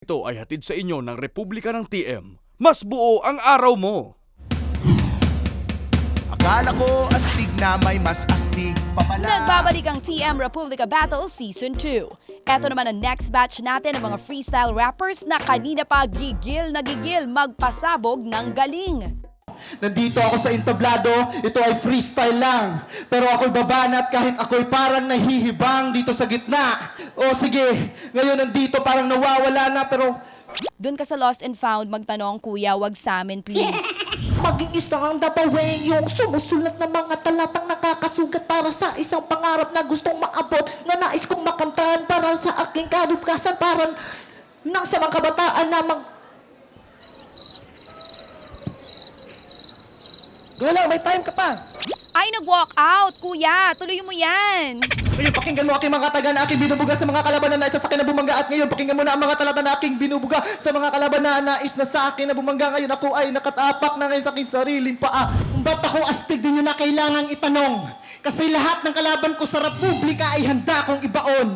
Ito ay hatid sa inyo ng Republika ng TM. Mas buo ang araw mo. Akala ko astig na may mas astig pa pala. Nagbabalik ang TM Republica Battle Season 2. Ito naman ang next batch natin ng mga freestyle rappers na kanina pa gigil na gigil magpasabog ng galing. Nandito ako sa entablado, ito ay freestyle lang. Pero ako'y babanat kahit ako'y parang nahihibang dito sa gitna. O sige, ngayon nandito parang nawawala na pero Doon ka sa Lost and Found magtanong, Kuya, wag sa amin please. Maging isang dapaweng yung sumusulat ng mga talatang nakakasugat para sa isang pangarap na gustong maabot na nais kong makamtahan para sa aking kalukasan para nang sa mga kabataan na mag... Wala, may time ka pa. Ay, nag-walk out, Kuya. Tuloy mo yan. Ngayon, pakinggan mo aking mga taga na aking binubuga sa mga kalaban na nais sa akin na bumangga. At ngayon, pakinggan mo na ang mga talata na aking binubuga sa mga kalaban na nais na sa akin na bumangga. Ngayon, ako ay nakatapak na ngayon sa aking sariling paa. Ba't ako astig din yun na kailangang itanong? Kasi lahat ng kalaban ko sa Republika ay handa kong ibaon.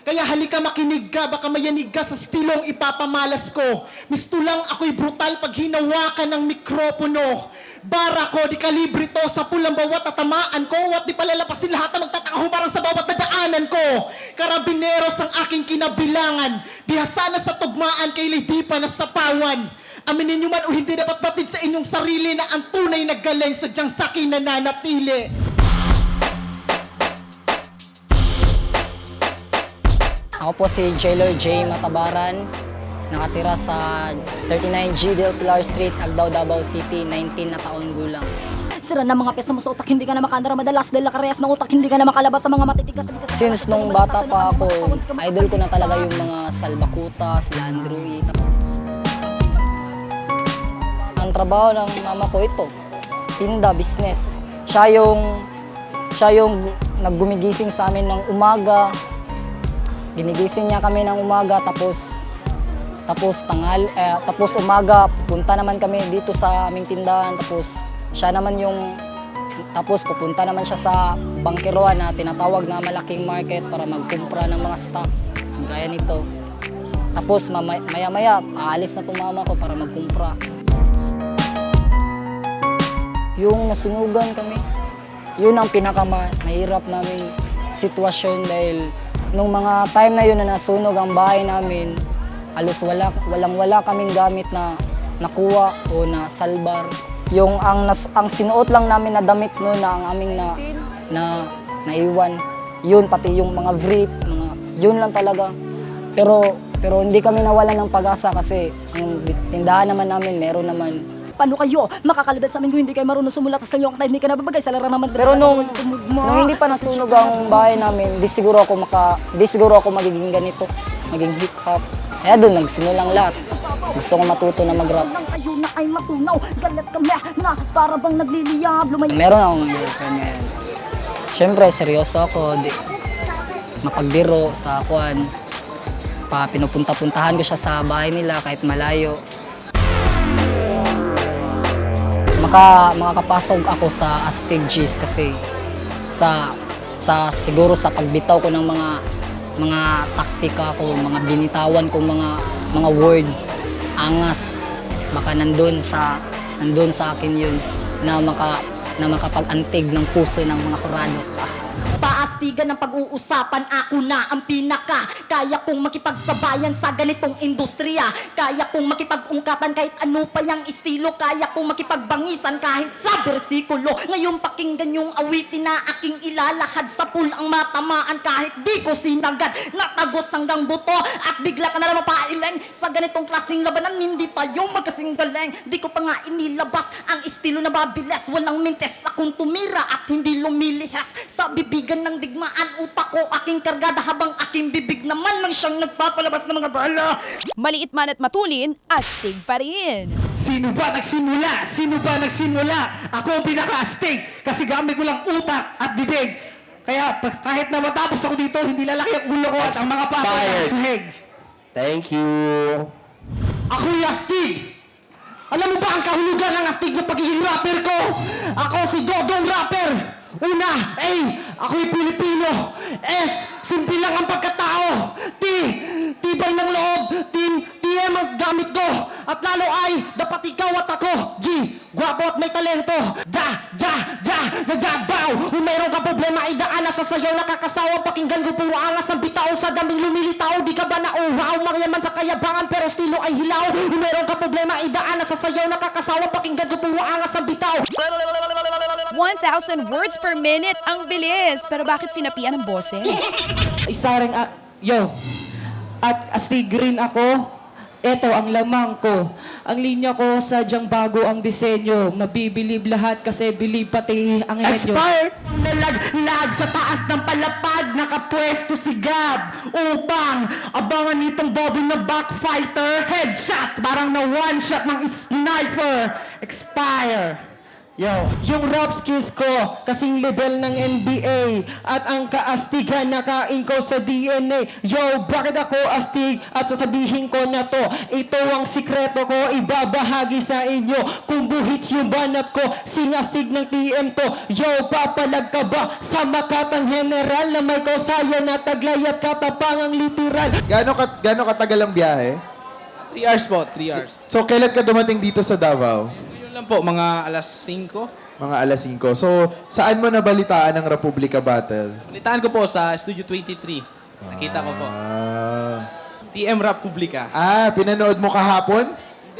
Kaya halika makinig ka, baka mayanig ka sa stilong ipapamalas ko. Misto lang ako'y brutal pag hinawakan ng mikropono. Bara ko, di kalibre to, sa pulang bawat tatamaan ko, at di palalapasin lahat ang magtataka humarang sa bawat nadaanan ko. Karabineros ang aking kinabilangan, bihasa na sa tugmaan kay Lady pa na sapawan. Aminin niyo man o hindi dapat batid sa inyong sarili na ang tunay na galing sadyang sa akin nananatili. Ako po si Jailor J. Matabaran, nakatira sa 39G Del Pilar Street, Agdao, Davao City, 19 na taon gulang. Sira na mga pyesa mo sa utak, hindi ka na makandara madalas dahil nakarehas ng utak, hindi ka na makalabas sa mga matitigas. Since nung bata pa ako, idol ko na talaga yung mga Salbakuta, sila Andrew E. Ang trabaho ng mama ko ito, tinda, business. Siya yung, siya yung naggumigising sa amin ng umaga, Ginigising niya kami ng umaga tapos tapos tangal eh, tapos umaga pupunta naman kami dito sa aming tindahan tapos siya naman yung tapos pupunta naman siya sa bangkeroan na tinatawag na malaking market para magkumpra ng mga stock gaya nito. Tapos maya-maya aalis na tong mama ko para magkumpra. Yung nasunugan kami, yun ang pinaka mahirap namin sitwasyon dahil nung mga time na yun na nasunog ang bahay namin, halos wala, walang wala kaming gamit na nakuha o na salbar. Yung ang, nas, ang sinuot lang namin na damit noon na ang aming na, na naiwan, yun pati yung mga vrip, mga, yun lang talaga. Pero pero hindi kami nawalan ng pag-asa kasi ang tindahan naman namin meron naman Paano kayo makakalidad sa amin kung hindi kayo marunong sumulat sa inyo ang hindi ka nababagay sa larang naman. Pero nung, nung hindi pa nasunog ang bahay namin, di siguro ako maka, di siguro ako magiging ganito, maging hip hop. Kaya doon nagsimulang lahat. Gusto ko matuto na mag-rap. Nang kayo na ay matunaw, galat kami na para bang nagliliyab, lumay... Meron akong girlfriend ngayon. Siyempre, seryoso ako. Di, mapagdiro sa akuan. Pa, pinupunta-puntahan ko siya sa bahay nila kahit malayo. Maka, makakapasok ako sa Astig G's kasi sa sa siguro sa pagbitaw ko ng mga mga taktika ko, mga binitawan ko mga mga word angas baka nandun sa nandun sa akin yun na maka na makapag-antig ng puso ng mga kurado. Ah, Paastigan ng pag-uusapan, ako na ang pinaka. Kaya kong makipagsabayan sa ganitong industriya. Kaya kong makipag-ungkapan kahit ano pa yung estilo. Kaya kong makipagbangisan kahit sa bersikulo. Ngayon pakinggan yung awitin na aking ilalahad sa pool ang matamaan kahit di ko sinagad. Natagos hanggang buto at bigla ka na lang mapailing. Sa ganitong klaseng labanan, hindi tayo magkasing galing. Di ko pa nga inilabas ang estilo na babilas. Walang mintes akong tumira at hindi lumilihas. Sa bibigan ng digmaan, utak ko aking kargada habang aking bibig naman lang siyang nagpapalabas ng mga bala. Maliit man at matulin, astig pa rin. Sino ba nagsimula? Sino ba nagsimula? Ako ang pinaka-astig kasi gamit ko lang utak at bibig. Kaya pag- kahit na matapos ako dito, hindi lalaki ang ulo ko at ang mga papa sa sahig. Thank you. Ako'y astig! Alam mo ba ang kahulugan ng astig ng pagiging rapper ko? Ako si Dodong Rapper! Una, A, ako'y Pilipino. S, simple lang ang pagkatao. T, tibay ng loob. Team, At lalo ay dapat ikaw at ako. G, gwapo at may talento. Da, da, da, bow. Kung mayroon ka problema ay daan na sa sayaw. Nakakasawa pakinggan ko puro angas ang bitaw. Sa daming lumilitaw Di ka ba na wow Mangyaman sa kayabangan pero estilo ay hilaw. Kung mayroon ka problema ay daan na sa sayaw. Nakakasawa pakinggan ko puro angas ang bitaw 1,000 words per minute. Ang bilis. Pero bakit sinapian ng boses? isa rin, ah, yo, at astig rin ako, eto ang lamang ko. Ang linya ko sadyang bago ang disenyo. Mabibilib lahat kasi bilib pati ang henyo. Expired Nalaglag sa taas ng palapag Nakapwesto si Gab Upang abangan nitong Bobby na backfighter Headshot Parang na one shot ng sniper Expire Yo, yung rap skills ko, kasing level ng NBA At ang kaastigan nakain ko sa DNA Yo, bakit ako astig? At sasabihin ko na to Ito ang sikreto ko, ibabahagi sa inyo Kung buhits yung banat ko, sinastig ng TM to Yo, papalag ka ba sa makatang general Na may kausayan na taglay at katapangang literal Gaano, kat, gaano katagal ang biyahe? 3 hours po, 3 hours. So, kailan ka dumating dito sa Davao? Po, mga alas 5. Mga alas 5. So, saan mo nabalitaan ang Republika Battle? Balitaan ko po sa Studio 23. Nakita ko po. Ah, TM Rap Publica. ah pinanood mo kahapon?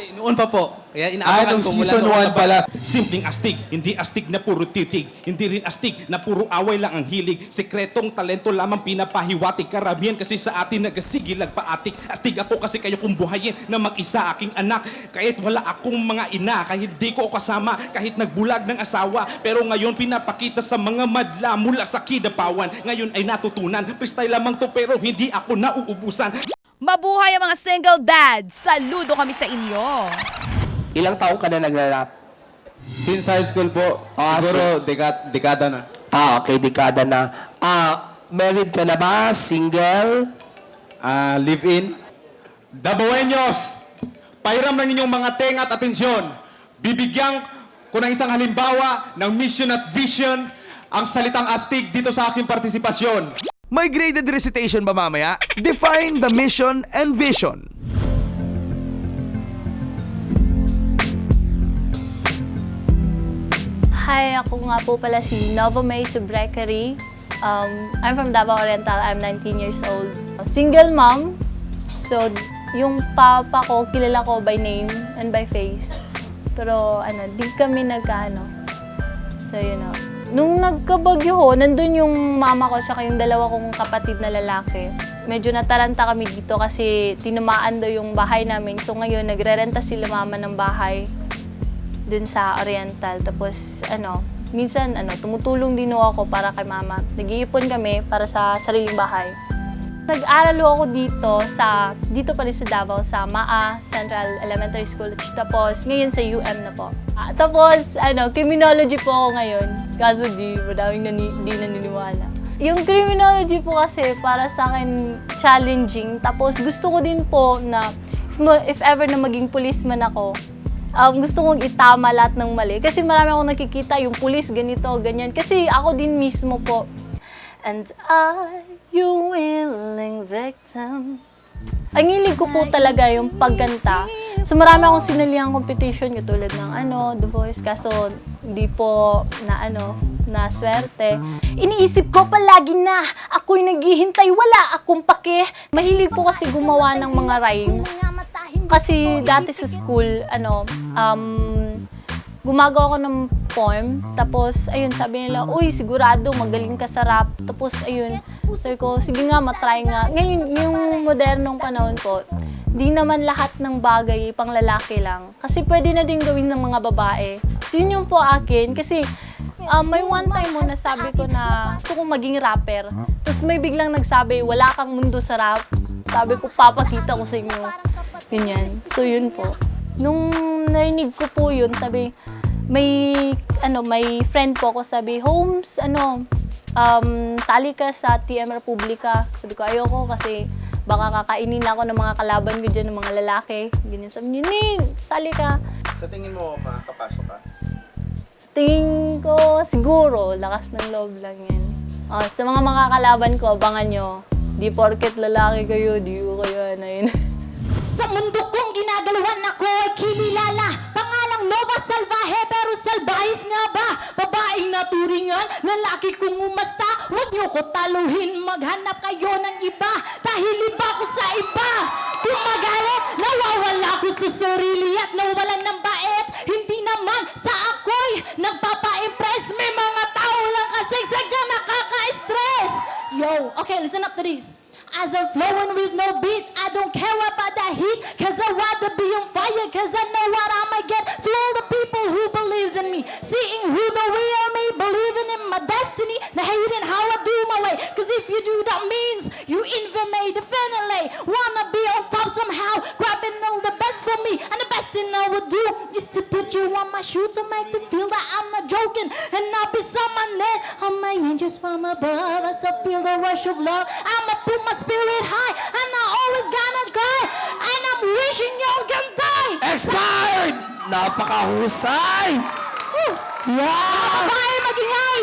Hindi, noon pa po. Kaya Ah, inaabangan nung ko mula season noon sa 1 pala. Simpleng astig, hindi astig na puro titig. Hindi rin astig na puro away lang ang hilig. Sekretong talento lamang pinapahiwatig. Karamihan kasi sa atin nagasigil paatik. Astig ako kasi kayo kong buhayin na mag-isa aking anak. Kahit wala akong mga ina, kahit di ko kasama, kahit nagbulag ng asawa. Pero ngayon pinapakita sa mga madla mula sa kidapawan. Ngayon ay natutunan. Freestyle lamang to pero hindi ako nauubusan. Mabuhay ang mga single dads. Saludo kami sa inyo. Ilang taong ka na nagra-rap? Since high school po, Ah, siguro dekad, dekada na. Ah, okay, dekada na. Ah, married ka na ba? Single? Ah, live-in. Dabawenyos, pairam ng inyong mga tenga at atensyon. Bibigyan ko ng isang halimbawa ng mission at vision ang salitang astig dito sa aking partisipasyon. May graded recitation ba mamaya? Define the mission and vision. Hi, ako nga po pala si Nova May Subrecary. Um, I'm from Davao Oriental. I'm 19 years old. Single mom. So, yung papa ko, kilala ko by name and by face. Pero, ano, di kami nagkaano. So, you know. Nung nagkabagyo ho, nandun yung mama ko tsaka yung dalawa kong kapatid na lalaki. Medyo nataranta kami dito kasi tinamaan daw yung bahay namin. So ngayon, nagre-renta sila mama ng bahay dun sa Oriental. Tapos, ano, minsan, ano, tumutulong din ako para kay mama. Nag-iipon kami para sa sariling bahay. Nag-aral ako dito sa, dito pa rin sa Davao, sa MAA Central Elementary School. Tapos, ngayon sa UM na po. Ah, tapos, ano, criminology po ako ngayon. Kaso di, madaming nani, di naniniwala. Yung criminology po kasi para sa akin challenging. Tapos gusto ko din po na if, ever na maging policeman ako, um, gusto kong itama lahat ng mali. Kasi marami akong nakikita, yung pulis, ganito, ganyan. Kasi ako din mismo po. And I, yung willing victim. Ang hilig ko po talaga yung pagkanta. So marami akong sinaliang competition katulad ng ano, The Voice. Kaso hindi po na ano, na swerte. Iniisip ko palagi na ako'y naghihintay, wala akong pake. Mahilig po kasi gumawa ng mga rhymes. Kasi dati sa school, ano, um, gumagawa ko ng poem. Tapos, ayun, sabi nila, uy, sigurado, magaling ka sa rap. Tapos, ayun, sabi ko, sige nga, matry nga. Ngayon, yung modernong panahon po, di naman lahat ng bagay pang lalaki lang. Kasi pwede na din gawin ng mga babae. So, yun yung po akin. Kasi, um, may one time mo na sabi ko na gusto kong maging rapper. Tapos may biglang nagsabi, wala kang mundo sa rap. Sabi ko, papakita ko sa inyo. Ganyan. So, yun po. Nung narinig ko po yun, sabi, may, ano, may friend po ako sabi, Holmes, ano, um, sali ka sa TM Republica. Sabi ko, ayoko kasi baka kakainin ako ng mga kalaban ko dyan, ng mga lalaki. Ganyan. Sabi niya, Nin, sali ka. Sa tingin mo, makakapasok ka? Sa tingin ko, siguro, lakas ng loob lang yan. Oh, sa mga makakalaban ko, abangan nyo. Di porket lalaki kayo, di ko kayo ano yun. Sa mundo kong ginagalawan ako ay kinilala Pangalang Nova Salvaje pero salvahis nga ba? Babaeng naturingan, lalaki kong umasta. Huwag niyo ko taluhin, maghanap kayo ng iba. Dahil iba ko sa iba. Kung magalit, nawawala ko sa sarili At nawalan ng bait. Hindi naman sa ako'y nagpapa-impress. May mga tao lang kasi sadyang nakaka-stress. Yo, okay, listen up to this as I'm flowing with no beat, I don't care about the heat, cause I rather be on fire, cause I know what I'ma get. Napakahusay! Mga babae, magingay!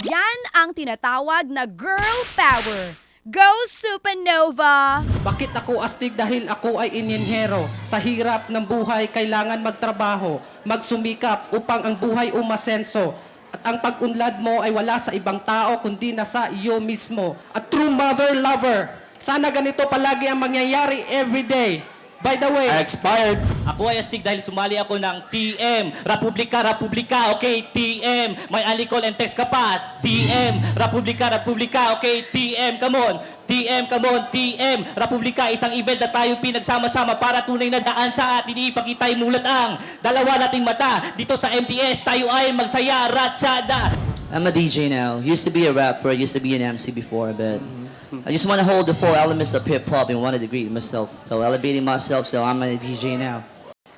Yan ang tinatawag na girl power. Go Supernova! Bakit ako astig dahil ako ay ininhero? Sa hirap ng buhay, kailangan magtrabaho, magsumikap upang ang buhay umasenso. At ang pag-unlad mo ay wala sa ibang tao kundi nasa iyo mismo. A true mother lover. Sana ganito palagi ang mangyayari everyday. By the way, Expired! Ako ay astig dahil sumali ako ng TM. Republika, Republika, okay, TM. May call and text ka pa. TM. Republika, Republika, okay, TM. Come on. TM, come on, TM. Republika, isang event na tayo pinagsama-sama para tunay na daan sa atin. Ipakita yung mulat ang dalawa nating mata. Dito sa MTS, tayo ay magsaya, ratsada. I'm a DJ now. Used to be a rapper, used to be an MC before, but I just want to hold the four elements of hip hop want to degree myself. So elevating myself, so I'm a DJ now.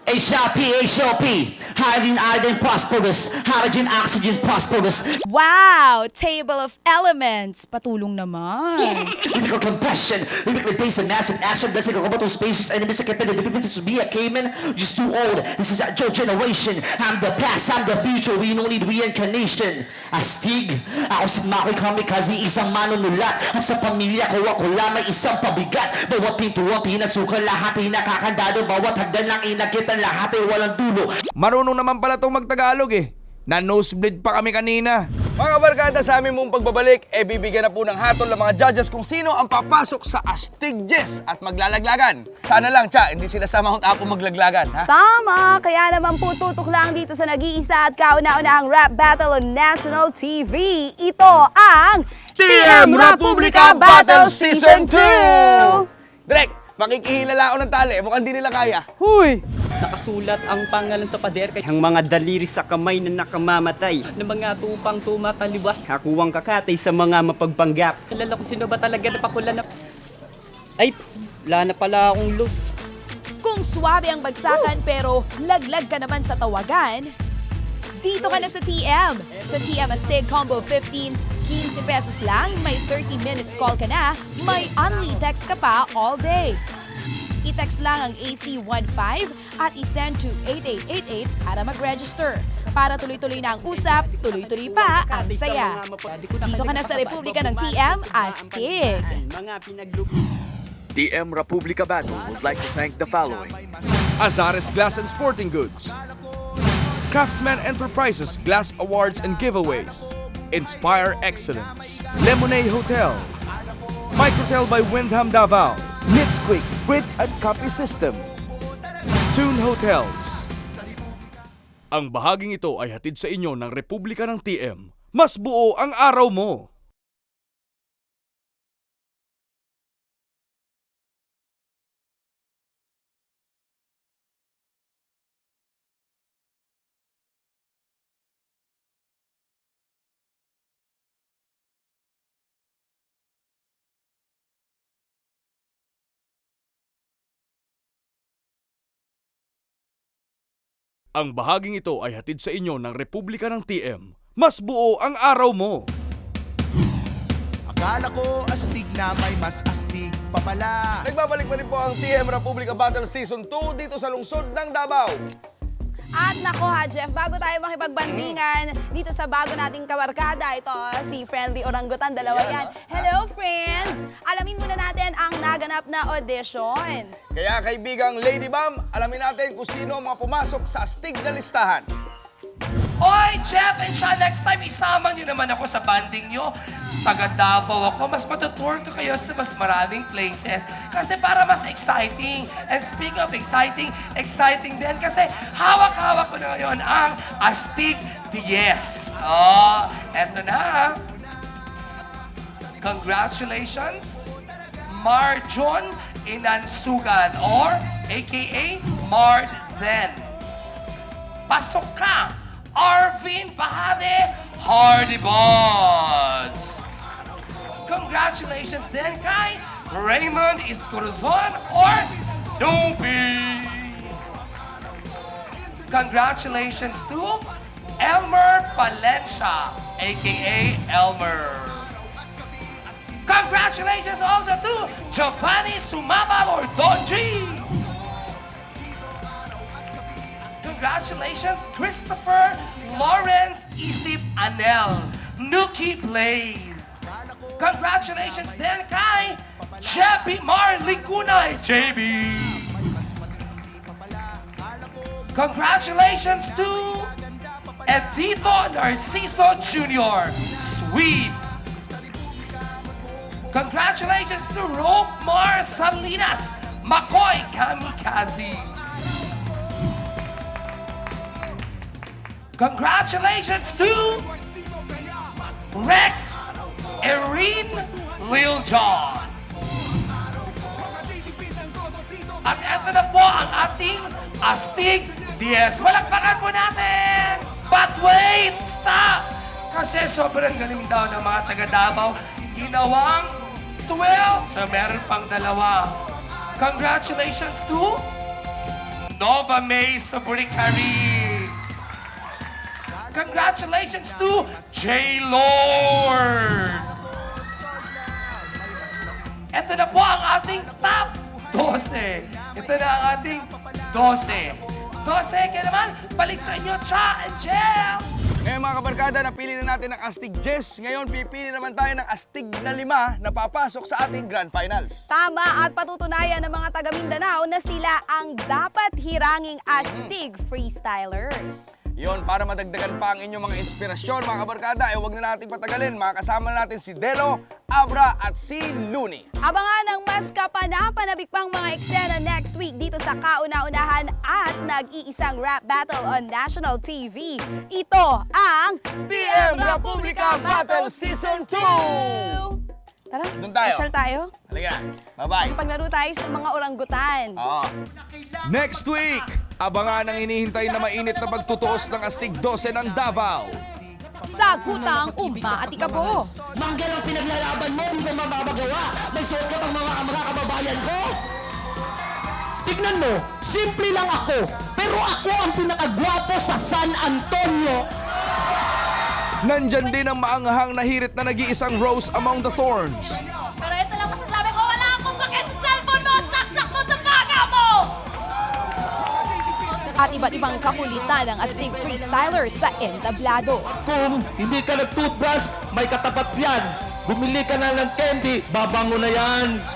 HLP, HLP, hydrogen, iodine, phosphorus, hydrogen, oxygen, phosphorus, Wow! Table of Elements. Patulong naman. chemical combustion, lyrically based on massive action, blessing of to spaces, enemies, secretary, the people to be a cayman, just too old, this is your generation, I'm the past, I'm the future, we don't need reincarnation. Astig, ako si Makoy Kamikaze, isang manunulat, at sa pamilya ko ako lamang isang pabigat, bawat pintuang pinasukan, lahat ay nakakandado, bawat hagdan ng inakit, ang lahat ay walang dulo, Marunong naman pala itong magtagalog eh. Na nosebleed pa kami kanina. Mga barkada sa aming mong pagbabalik, e bibigyan na po ng hatol ng mga judges kung sino ang papasok sa Astig Jess at maglalaglagan. Sana lang, Cha, hindi sila sa Mount Apo maglaglagan, ha? Tama! Kaya naman po tutok lang dito sa nag-iisa at kauna-unahang rap battle on national TV. Ito ang TM Republica Battle Season 2! Direk, makikihilala ako ng tali. Mukhang di nila kaya. Huy! Nakasulat ang pangalan sa pader kay ang mga daliri sa kamay na nakamamatay ng mga tupang tumataliwas kakuwang kakatay sa mga mapagpanggap. Alala ko sino ba talaga napakula na... Ay, wala na pala akong look. Kung swabe ang bagsakan pero laglag ka naman sa tawagan, dito ka na sa TM. Sa TM Astig Combo 15, 15 pesos lang, may 30 minutes call ka na, may only text ka pa all day. I-text lang ang AC15 at isend to 8888 para mag-register. Para tuloy-tuloy na ang usap, tuloy-tuloy pa ang saya. Dito ka na sa Republika ng TM, Astig. TM Republica Battle would like to thank the following. Azares Glass and Sporting Goods. Craftsman Enterprises Glass Awards and Giveaways. Inspire Excellence. Lemonade Hotel. Microtel by Windham Davao. Nitsquick Print and Copy System. Tune Hotels. Ang bahaging ito ay hatid sa inyo ng Republika ng TM. Mas buo ang araw mo! Ang bahaging ito ay hatid sa inyo ng Republika ng TM. Mas buo ang araw mo! Akala ko astig na may mas astig pa pala Nagbabalik pa rin po ang TM Republika Battle Season 2 dito sa lungsod ng Davao. At nako ha, Jeff, bago tayo makipagbandingan dito sa bago nating kabarkada, ito si Friendly Orangutan, dalawa yan. Hello, friends! Alamin muna natin ang naganap na auditions. Kaya kaibigang Lady Bam, alamin natin kung sino ang mga pumasok sa astig na listahan. Hoy, Jeff and Sean, next time isama niyo naman ako sa banding niyo. Taga Davao ako, mas matutour ko kayo sa mas maraming places. Kasi para mas exciting. And speaking of exciting, exciting din kasi hawak-hawak ko na ngayon ang Astig Diez. Oh, eto na. Congratulations, Marjon Inansugan or aka Mard Zen. Pasok ka! Arvin Bahade Hardy Bonds! Congratulations din kay Raymond Iscorazon or Dopey! Congratulations to Elmer Palencia, aka Elmer. Congratulations also to Giovanni Sumabal or Donji! Congratulations, Christopher Lawrence Isip Anel, Nuki Blaze. Congratulations din kay Jeppy Mar Ligunay, JB. Congratulations to Edito Narciso Jr., Sweet. Congratulations to Rope Mar Salinas, Makoy Kamikaze. Congratulations to Rex Erin Lil John. At eto na po ang ating Astig DS. Walakpakan po natin! But wait! Stop! Kasi sobrang galing daw ng mga taga Davao. Ginawang 12. So meron pang dalawa. Congratulations to Nova May Saburikari. Congratulations to J. Lord! Ito na po ang ating top 12. Ito na ang ating 12. 12, kaya naman, balik sa inyo, Cha and Jel! Ngayon mga kabarkada, napili na natin ang Astig Jess. Ngayon, pipili naman tayo ng Astig na lima na papasok sa ating Grand Finals. Tama at patutunayan ng mga taga Mindanao na sila ang dapat hiranging astig freestylers. Yon, para madagdagan pa ang inyong mga inspirasyon mga kabarkada, eh huwag na natin patagalin. Makakasama na natin si Delo, Abra at si Looney. Abangan ang mas kapanapanabik pang mga eksena next week dito sa kauna-unahan at nag-iisang rap battle on national TV. Ito ang TM Republica Battle Season 2! Tara, Doon tayo. pasyal tayo. Halika, bye-bye. Paglaro tayo sa mga orangutan. Oo. Next week, abangan ang hinihintay na mainit na pagtutuos ng Astig 12 ng Davao. Sa gutang umaati ka po. Manggal ang pinaglalaban mo, di mo mababagawa. May suot ka bang mga mga kababayan ko? Tignan mo, simple lang ako. Pero ako ang pinakagwapo sa San Antonio. Nandyan din ang maanghang na hirit na nag-iisang rose among the thorns. At iba't ibang kakulitan ng astig freestylers sa entablado. Kung hindi ka nag-toothbrush, may katapat yan. Bumili ka na ng candy, babango na yan.